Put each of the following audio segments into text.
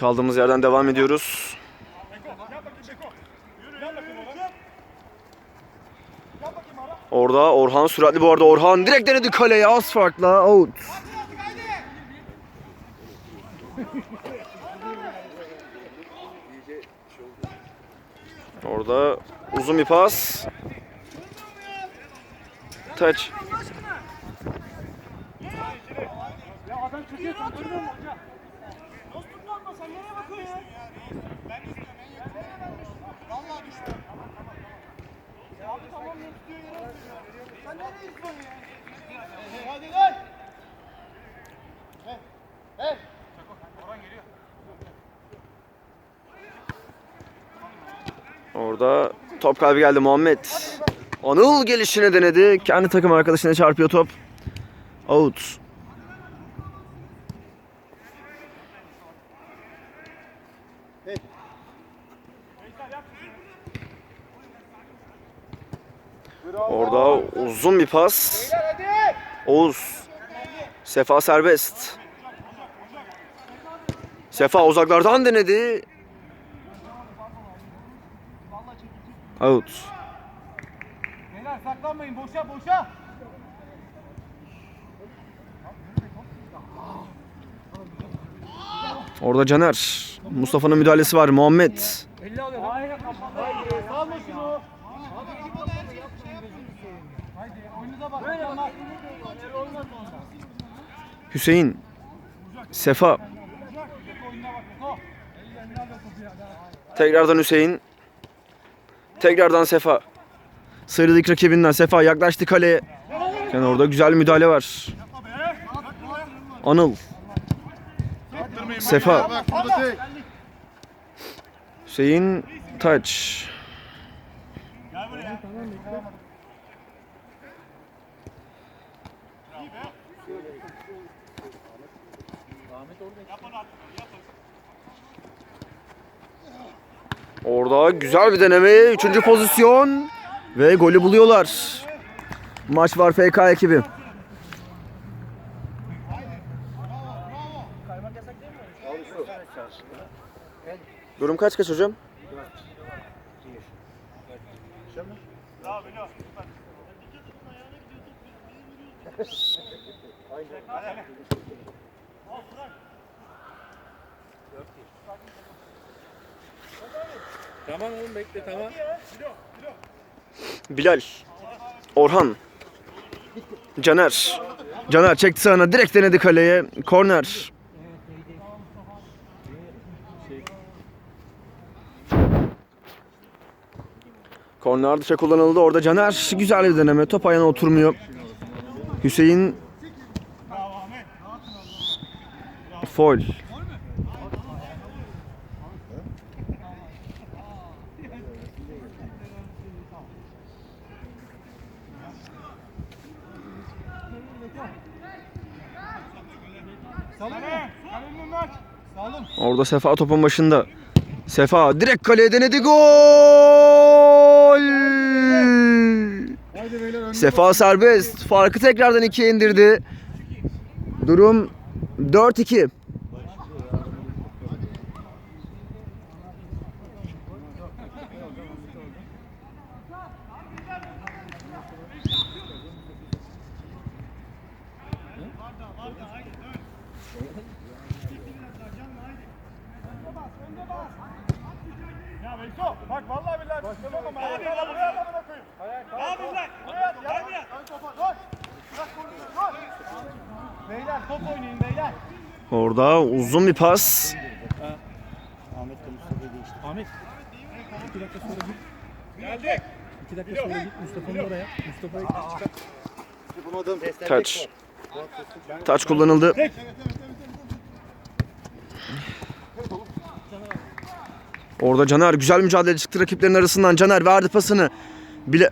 Kaldığımız yerden devam ediyoruz. Orada Orhan süratli bu arada Orhan direkt denedi kaleye az farkla out. Orada uzun bir pas. Touch. Ya adam hoca? Dost tutma sen nereye bakıyorsun ya? Ben istiyorum en yakın. Vallahi düştü. Ya abi tamam ne tutuyor yere atıyor. Sen nereye istiyorsun ya? Orada top kaybı geldi Muhammed. Anıl gelişine denedi. Kendi takım arkadaşına çarpıyor top. Out. Orada uzun bir pas. Oğuz. Sefa serbest. Sefa uzaklardan denedi. Out. Beyler saklanmayın boşa boşa. Orada Caner. Mustafa'nın müdahalesi var. Muhammed. 50 alıyor. Hayır kapalı. Salma şunu. Hüseyin. Sefa. Tekrardan Hüseyin. Tekrardan Sefa. Sıyrıldık rakibinden. Sefa yaklaştı kaleye. Yani orada güzel müdahale var. Anıl. Sefa. Hüseyin. Taç. Orada güzel bir deneme. Üçüncü pozisyon. Ve golü buluyorlar. Maç var FK ekibi. Durum kaç kaç hocam? Tamam oğlum bekle tamam. Bilal. Orhan. Caner. Caner çekti sağına direkt denedi kaleye. Korner. Korner dışa kullanıldı. Orada Caner güzel bir deneme. Top ayağına oturmuyor. Hüseyin Foul. Orada Sefa topun başında. Sefa direkt kaleye denedi gol. Sefa serbest. Farkı tekrardan ikiye indirdi. Durum 4-2. Ya Beyso bak vallahi billahi başlamam ama. Abi ya buraya adamına koyun. Abi lan. Buraya at ya. Abi ya. Ön topa koş. Bırak konuyu koş. Beyler top oynayın beyler. Orada uzun bir pas. Ahmet Mustafa'yı değişti. Ahmet. 2 dakika sonra git. Geldik. 2 dakika sonra git Mustafa'nın oraya. Mustafa'yı çıkar. Yapamadım. Taç. Taç kullanıldı. Orada Caner güzel mücadele çıktı rakiplerin arasından. Caner verdi pasını. Bile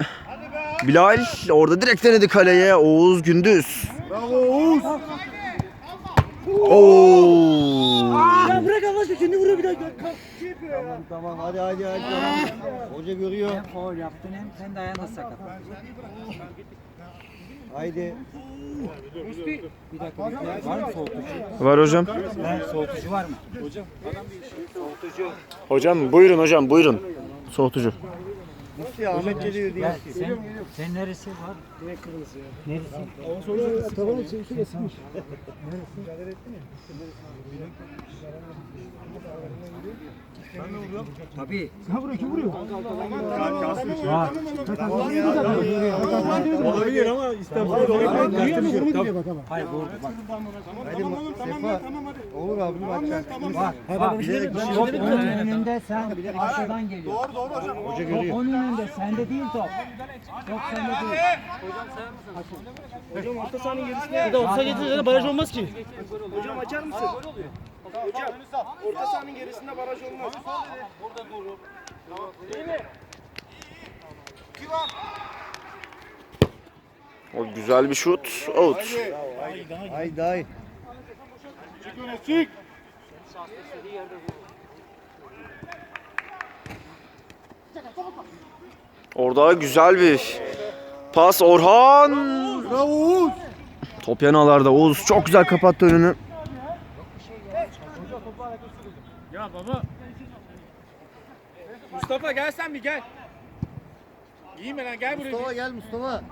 Bilal orada direkt denedi kaleye. Oğuz Gündüz. Bravo Oğuz. Oo! Ya bırak Allah aşkına kendi vuruyor bir daha. Tamam tamam hadi hadi hadi. Hoca görüyor. Hem faul yaptın hem kendi ayağına sakat. Haydi. Bir dakika. Var mı soğutucu? Var hocam. Ben soğutucu var mı? Hocam. Soğutucu. Hocam buyurun hocam buyurun. Soğutucu. Ahmet geliyor diye. Ya sen, sen neresi var? Direkt kırmızı. Neresi? Tavanın içi esmiş. Tabii. Ha buraya kim vuruyor? Olabilir ama istersen. Hayır vurdu bak. Hadi Sefa. Olur abi bak. Bak. bak. Top onun önünde sen arkadan geliyor. Doğru doğru hocam. Hoca görüyor. Onun önünde sende değil top. Top sende değil. Hocam orta sahanın gerisine. Bir de olsa getirirse baraj olmaz ki. Hocam açar mısın? Hocam orta sahanın gerisinde baraj olmaz. Burada doğru. O güzel bir şut. Out. Haydi haydi. Orada güzel bir pas Orhan. Top yanalarda Oğuz çok güzel kapattı önünü. Ya baba. Mustafa gel sen bir gel. Giyme lan gel buraya. Mustafa gel Mustafa.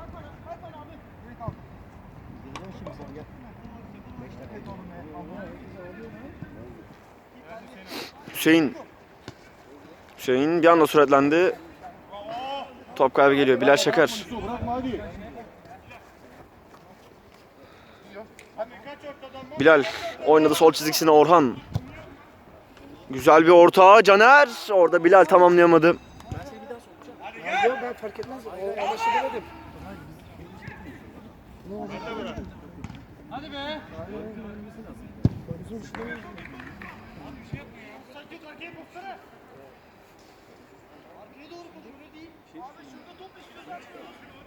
Hüseyin. Hüseyin bir anda süratlendi. Top kaybı geliyor. Bilal Şeker. Bırakma hadi. Bilal oynadı sol çizgisine Orhan. Güzel bir orta. Caner. Orada Bilal tamamlayamadı. Yok ben fark etmez. O anlaşıldı dedim. Hadi be.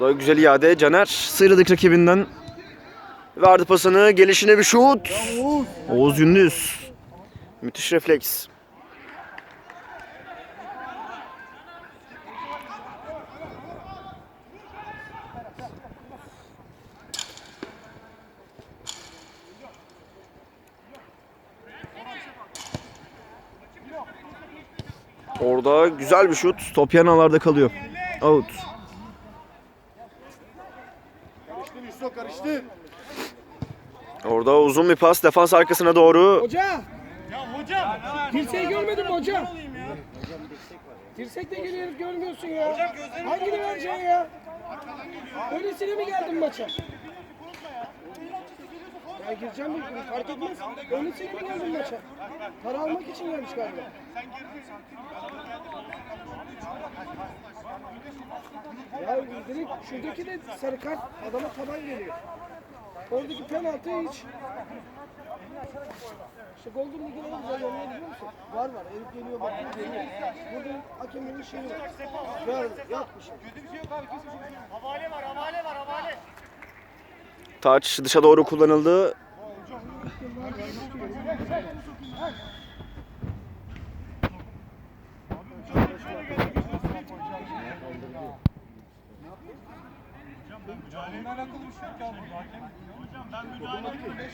Orada güzel iade. Caner sıyrıldık rakibinden. Verdi pasını. Gelişine bir şut. Oğuz Gündüz. Müthiş refleks. Orada güzel bir şut. Top yanalarda kalıyor. Out. Orada uzun bir pas defans arkasına doğru. Hoca. Ya hocam. Dirseği görmedin mi hocam? Dirsek de geliyor görmüyorsun ya. Hocam Hangini vereceksin ya? Öylesine mi geldin maça? Ya gireceğim mi? Fark etmez. Öylesine mi geldin maça? Para almak için gelmiş galiba. Ya direkt şuradaki de sarı kart adama taban geliyor. Oradaki penaltı hiç. İşte Golden League'in en güzel yanı ne biliyor musun? Var var. Herif geliyor bakıyor geliyor. Burada hakemin şeyi yok. Ver, yapmış. Kötü bir şey yok abi. Havale var, havale var, havale. Taç dışa doğru kullanıldı.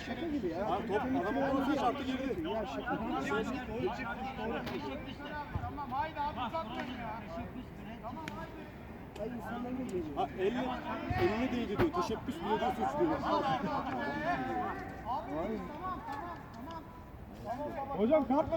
Şaka gibi ya. Ha, top adamı vurursa çarptı girdi. Ya şaka gibi. Tamam haydi abi uzatmayın ya. Ne geliyor? Ha elle, eline değdi diyor. Teşebbüs bile diyor suç diyor. Hocam kalkma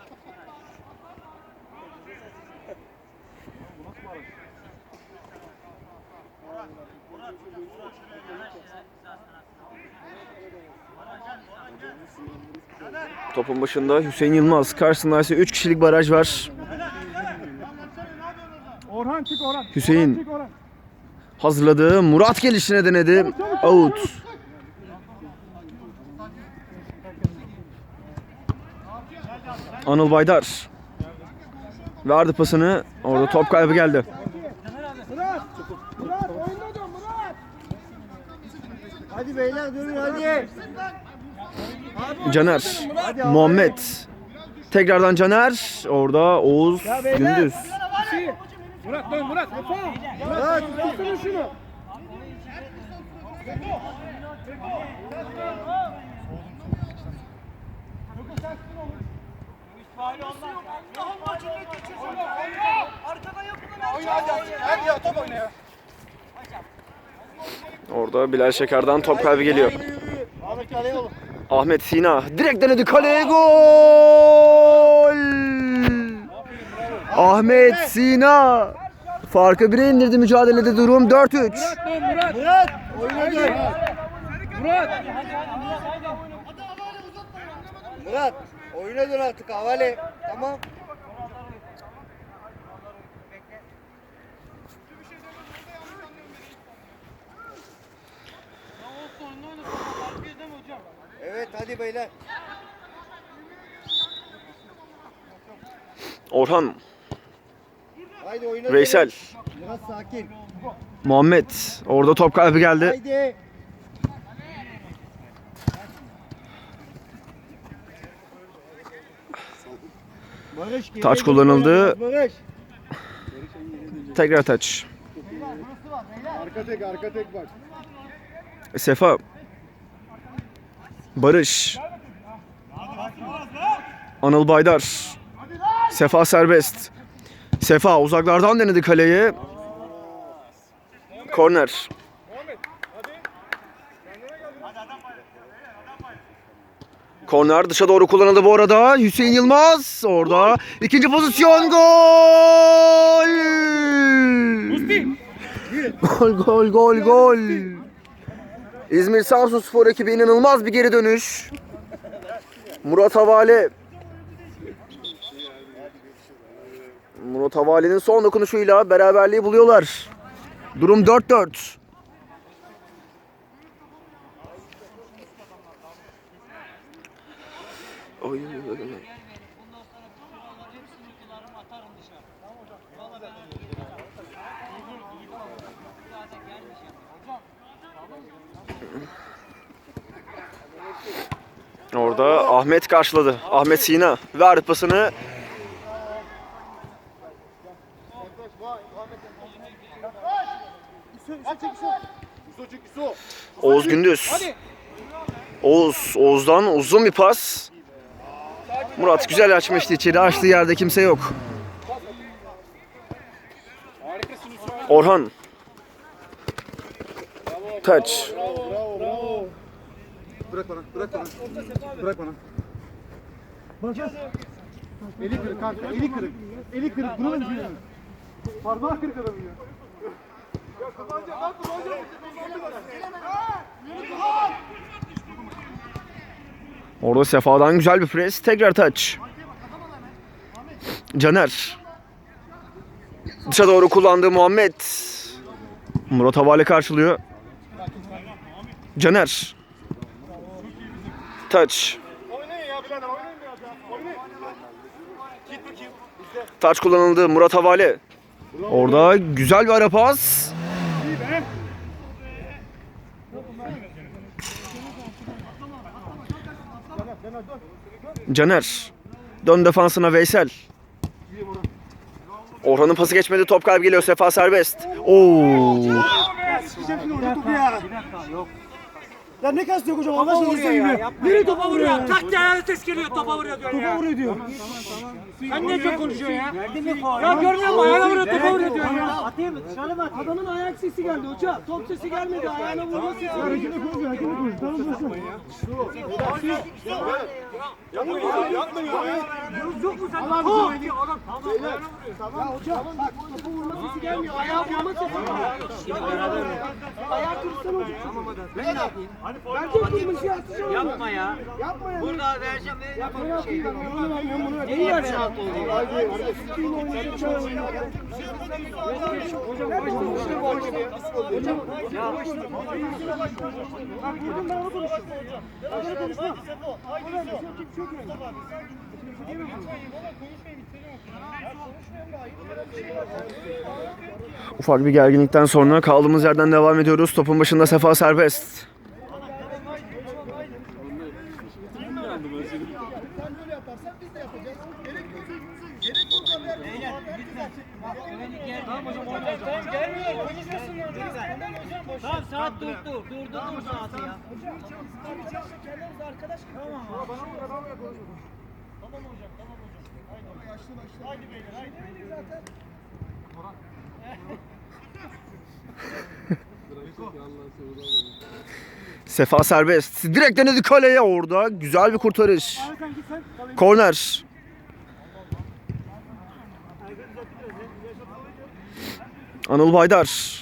Topun başında Hüseyin Yılmaz. Karşısında ise 3 kişilik baraj var. Orhan çık Orhan. Hüseyin. Çık Orhan. Hazırladı. Murat gelişine denedi. Out. Anıl Baydar. Verdi pasını. Orada top kaybı geldi. Murat. Murat oyunda dön Murat. Hadi beyler dönün hadi. Caner. Muhammed. Tekrardan Caner. Orada Oğuz Gündüz. Murat dön Murat. Murat tutsana şunu. Orada Bilal Şeker'den top kaybı geliyor. Ahmet kaleye oğlum. Ahmet Sina direkt denedi kaleye gol. Ahmet Sina farkı bire indirdi mücadelede durum 4-3. Murat. Oyuna dön. Murat. Murat. Oyuna dön artık havale. Tamam. Evet hadi beyler. Orhan, Haydi oyuna. Veysel, Biraz sakin. Muhammed orada top kaybı geldi. Haydi. Barış Taç kullanıldı. Barış. Tekrar taç. Arka tek arka tek bak. Sefa. Barış. Anıl Baydar. Sefa serbest. Sefa uzaklardan denedi kaleyi. Korner. Korner dışa doğru kullanıldı bu arada. Hüseyin Yılmaz orada. ikinci pozisyon gol. Gol gol gol gol. İzmir Samsun Spor ekibi inanılmaz bir geri dönüş. Murat Havale. Murat Havale'nin son dokunuşuyla beraberliği buluyorlar. Durum 4-4. Oy, oy, oy, oy. Orada Ahmet karşıladı. Ahmet Sina verdi pasını. Oğuz Gündüz. Oğuz, Oğuz'dan uzun bir pas. Murat güzel açmıştı içeri. Açtığı yerde kimse yok. Orhan. Taç. Bırak bana bırak bana. Bırak bana. Bakacağız. Eli kırık kanka eli kırık. Eli kırık buna mı gülüyorsun? Parmağı kırık adamın ya. Orada Sefa'dan güzel bir pres. Tekrar taç. Caner. Dışa doğru kullandığı Muhammed. Murat Havale karşılıyor. Caner. Taç. Oynayın ya birader oynayın biraz ya. Oynayın. Git bakayım. Taç kullanıldı. Murat Havale. Orada güzel bir ara pas. Caner. Dön defansına Veysel. Orhan'ın pası geçmedi. Top kaybı geliyor. Sefa serbest. Oo. Ya. Ya ne kastıyor hocam? Allah aşkına gibi. Nereye topa vuruyor? Tak diye ses geliyor topa vuruyor diyor Topa ya. vuruyor diyor. Sen niye çok konuşuyorsun ya? Ya görmüyor musun? Ayağına vuruyor, topa vuruyor diyor ya. Atayım mı? Dışarı bak. Adamın ayak sesi geldi hoca. Top sesi gelmedi. Ayağına vurma sesi geldi. Yok mu sen? Adam tamam ayağına vuruyor. Tamam hoca. Bak topa vurma sesi gelmiyor. Ayağa vurma sesi geliyor. Ayağı kırsan hoca. Tamam hadi. Ben ne yapayım? Ben çok kırmış ya. Yapma ya. Yapma ya. Burada vereceğim. Ne yapayım? Bunu vermiyorum bunu. Neyi vereceğim? Haydi. Hadi. Sikiyim oynayacak. Çay oynayacak. Hocam başta başta bu arada. Hocam. Ya başta. Bak buradan ben onu konuşuyorum. Ben onu konuşmam. Haydi. Çok çok iyi. Ufak bir gerginlikten sonra kaldığımız yerden devam ediyoruz. Topun başında Sefa serbest. Tamam saat dur dur. Dur dur dur saati ya. Sefa serbest. Direkt denedi kaleye orada. Güzel bir kurtarış. Korner. Anıl Baydar.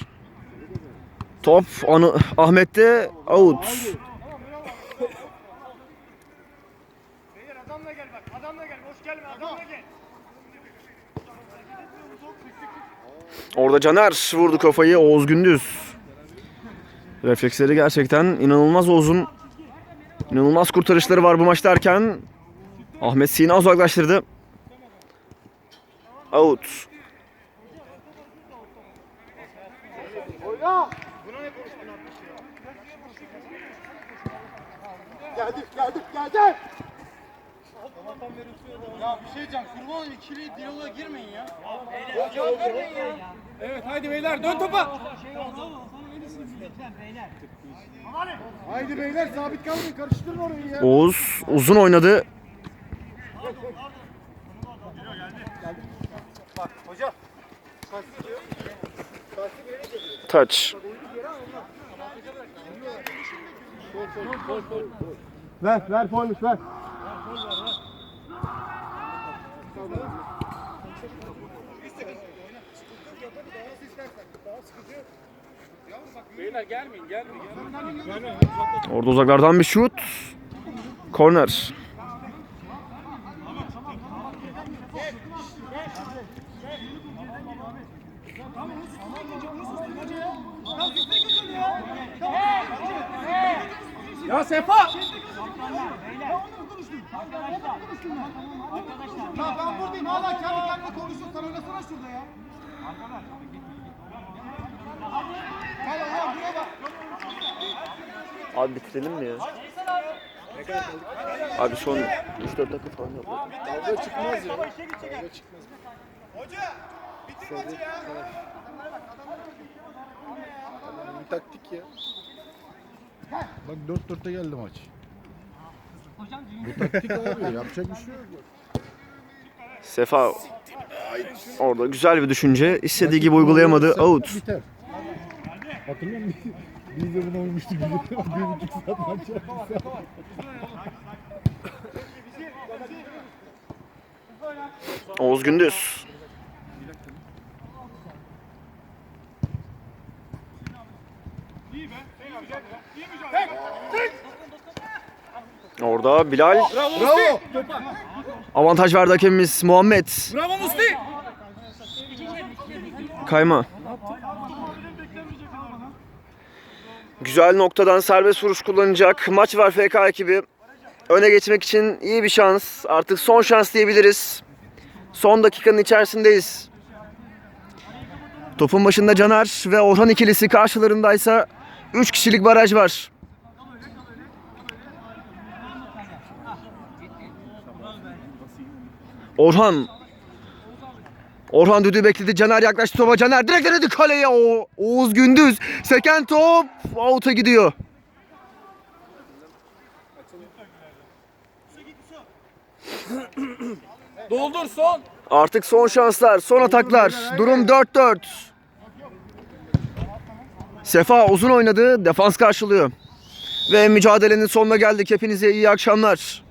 Top Anı Ahmet'te out. Adamla gel bak. Adamla gel. Boş gelme. Adamla gel. Orada Caner vurdu kafayı Oğuz Gündüz. Refleksleri gerçekten inanılmaz Oğuz'un inanılmaz kurtarışları var bu maç derken Ahmet Sina uzaklaştırdı. Out. Geldik geldik geldik. Ya bir şey diyeceğim. Kurban olayım, ikili diyaloğa girmeyin ya. Evet haydi beyler dön topa. Haydi beyler sabit kalmayın karıştırın orayı ya. Oğuz uzun oynadı. Ver ver polmuş ver. Orada uzaklardan bir şut. Corner. Ya Sefa. Ya ben buradayım hala kendi kendine konuşuyorsun. Sen oynasana şurada ya. Tamam ya buraya bak. Abi bitirelim mi ya? Abi son 3-4 dakika falan yapalım. Kavga çıkmaz ya. Hoca. Bitir maçı ya. Bir taktik ya. Bak 4-4'te geldi maç. Bu taktik abi yapacak bir şey yok. Sefa orada güzel bir düşünce. istediği gibi uygulayamadı. Out. Hatırlıyor musun? Biz de buna uymuştuk. Bir buçuk saat maç yaptık. Oğuz Gündüz. Orada Bilal Bravo. avantaj verdi hakemimiz Muhammed. Bravo Musti. Kayma. Güzel noktadan serbest vuruş kullanacak. Maç var FK ekibi. Öne geçmek için iyi bir şans. Artık son şans diyebiliriz. Son dakikanın içerisindeyiz. Topun başında Caner ve Orhan ikilisi karşılarındaysa 3 kişilik baraj var. Orhan Orhan düdüğü bekledi. Caner yaklaştı topa. Caner direkt denedi kaleye. O Oğuz Gündüz. Seken top out'a gidiyor. Doldur son. Artık son şanslar, son ataklar. Durum 4-4. Sefa uzun oynadı, defans karşılıyor. Ve mücadelenin sonuna geldik. Hepinize iyi akşamlar.